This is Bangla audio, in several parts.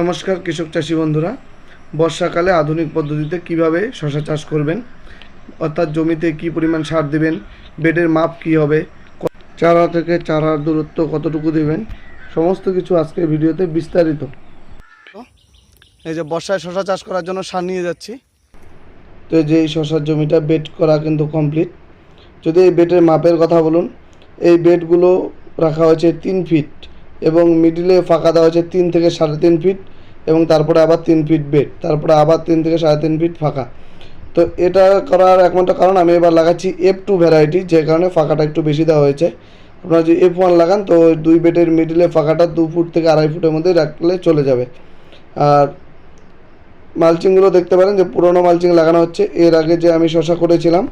নমস্কার, কৃষক চাষি বন্ধুরা। বর্ষাকালে আধুনিক পদ্ধতিতে কীভাবে শশা চাষ করবেন? অর্থাৎ জমিতে কি পরিমাণ সার দেবেন? বেডের মাপ কি হবে? চারা থেকে চারার দূরত্ব কতটুকু দেবেন? সমস্ত কিছু আজকের ভিডিওতে বিস্তারিত। এই যে বর্ষায় শশা চাষ করার জন্য সার নিয়ে যাচ্ছি। তো যে এই শশার জমিটা বেড করা কিন্তু কমপ্লিট। যদি এই বেডের মাপের কথা বলুন, এই বেডগুলো রাখা হয়েছে তিন ফিট। এবং মিডিলে ফাঁকা দেওয়া হয়েছে তিন থেকে সাড়ে তিন ফিট এবং তারপরে আবার তিন ফিট বেড তারপরে আবার তিন থেকে সাড়ে তিন ফিট ফাঁকা। তো এটা করার একমাত্র কারণ আমি এবার লাগাচ্ছি এফ টু ভ্যারাইটি যে কারণে ফাঁকাটা একটু বেশি দেওয়া হয়েছে। আপনারা যদি এফ ওয়ান লাগান, তো দুই বেডের মিডিলে ফাঁকাটা দু ফুট থেকে আড়াই ফুটের মধ্যে রাখলে চলে যাবে। আর মালচিংগুলো দেখতে পারেন যে পুরনো মালচিং লাগানো হচ্ছে। এর আগে যে আমি শশা করেছিলাম,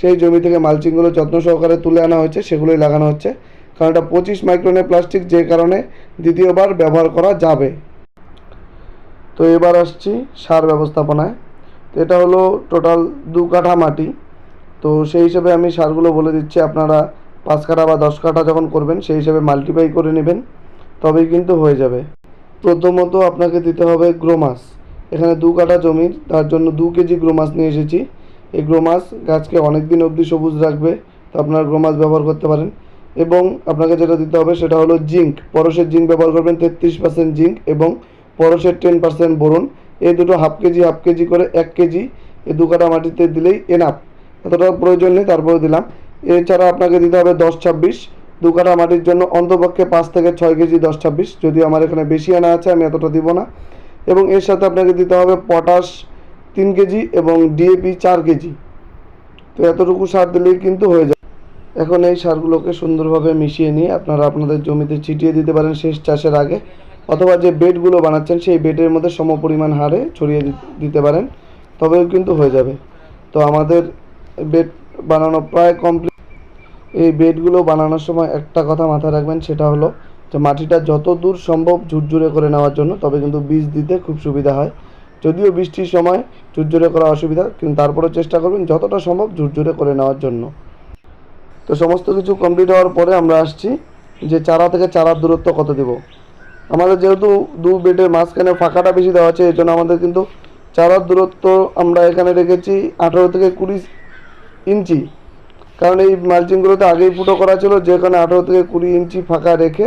সেই জমি থেকে মালচিংগুলো যত্ন সহকারে তুলে আনা হয়েছে, সেগুলোই লাগানো হচ্ছে। কারণ এটা পঁচিশ মাইক্রোনের প্লাস্টিক যে কারণে দ্বিতীয়বার ব্যবহার করা যাবে। তো এবার আসছি সার ব্যবস্থাপনায়। তো এটা হলো টোটাল দু কাঠা মাটি। তো সেই হিসেবে আমি সারগুলো বলে দিচ্ছি, আপনারা পাঁচ কাঠা বা দশ কাঠা যখন করবেন, সেই হিসেবে মাল্টিপ্লাই করে নেবেন, তবেই কিন্তু হয়ে যাবে। প্রথমত আপনাকে দিতে হবে গ্রোমাস এখানে দু কাঠা জমির তার জন্য দু কেজি গ্রোমাস নিয়ে এসেছি। এই গ্রোমাস গাছকে অনেক দিন অবধি সবুজ রাখবে, তো আপনারা গ্রোমাস ব্যবহার করতে পারেন। এবং আপনাকে যেটা দিতে হবে সেটা হলো জিঙ্ক। পরশের জিঙ্ক ব্যবহার করবেন তেত্রিশ পার্সেন্ট জিঙ্ক এবং পরশের টেন পার্সেন্ট বোরন এই দুটো হাফ কেজি হাফ কেজি করে এক কেজি এই দু কাঠা মাটিতে দিলেই এনাফ এতটা প্রয়োজন নেই, তারপরে দিলাম। এছাড়া আপনাকে দিতে হবে দশ ছাব্বিশ। দু কাঠা মাটির জন্য অন্তপক্ষে পাঁচ থেকে ছয় কেজি দশ ছাব্বিশ। যদিও আমার এখানে বেশি আনা আছে, আমি এতটা দিব না। এবং এর সাথে আপনাকে দিতে হবে পটাশ তিন কেজি এবং ডিএপি চার কেজি। তো এতটুকু সার দিলেই কিন্তু হয়ে যায়। এখন এই সারগুলোকে সুন্দরভাবে মিশিয়ে নিয়ে আপনারা আপনাদের জমিতে ছিটিয়ে দিতে পারেন শেষ চাষের আগে, অথবা যে বেডগুলো বানাচ্ছেন সেই বেডের মধ্যে সমপরিমাণ হারে ছড়িয়ে দিতে পারেন, তবেও কিন্তু হয়ে যাবে। তো আমাদের বেড বানানো প্রায় কমপ্লিট এই বেডগুলো বানানোর সময় একটা কথা মাথায় রাখবেন, সেটা হলো যে মাটিটা যত দূর সম্ভব ঝুরঝুরে করে নেওয়ার জন্য, তবে কিন্তু বীজ দিতে খুব সুবিধা হয়। যদিও বৃষ্টির সময় ঝুরঝুরে করা অসুবিধা, কিন্তু তারপরেও চেষ্টা করবেন যতটা সম্ভব ঝুরঝুরে করে নেওয়ার জন্য। তো সমস্ত কিছু কমপ্লিট হওয়ার পরে আমরা আসছি যে চারা থেকে চারার দূরত্ব কত দেব। আমাদের যেহেতু দু বেডের মাঝখানে ফাঁকাটা বেশি দেওয়া আছে এই জন্য আমাদের কিন্তু চারার দূরত্ব আমরা এখানে রেখেছি আঠেরো থেকে কুড়ি ইঞ্চি। কারণ এই মালচিংগুলোতে আগেই ফুটো করা ছিল, যেখানে আঠেরো থেকে কুড়ি ইঞ্চি ফাঁকা রেখে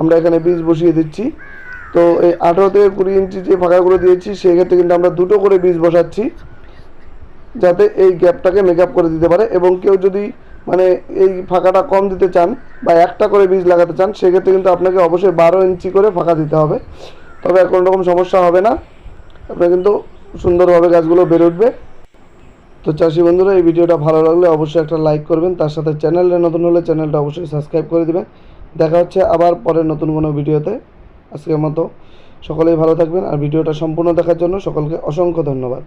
আমরা এখানে বীজ বসিয়ে দিচ্ছি। তো এই আঠেরো থেকে কুড়ি ইঞ্চি যে ফাঁকাগুলো দিয়েছি, সেক্ষেত্রে কিন্তু আমরা দুটো করে বীজ বসাচ্ছি, যাতে এই গ্যাপটাকে মেকআপ করে দিতে পারে এবং কেউ যদি মানে এই ফাঁকাটা কম দিতে চান বা একটা করে বীজ লাগাতে চান, সেক্ষেত্রে কিন্তু আপনাকে অবশ্যই বারো ইঞ্চি করে ফাঁকা দিতে হবে। তবে কোনো রকম সমস্যা হবে না। আপনার কিন্তু সুন্দরভাবে গাছগুলো বেড়ে উঠবে। তো চাষি বন্ধুরা, এই ভিডিওটা ভালো লাগলে অবশ্যই একটা লাইক করবেন। তার সাথে চ্যানেলে নতুন হলে চ্যানেলটা অবশ্যই সাবস্ক্রাইব করে দেবেন। দেখা হচ্ছে আবার পরের নতুন কোনো ভিডিওতে। আজকের মতো সকলেই ভালো থাকবেন। আর ভিডিওটা সম্পূর্ণ দেখার জন্য সকলকে অসংখ্য ধন্যবাদ।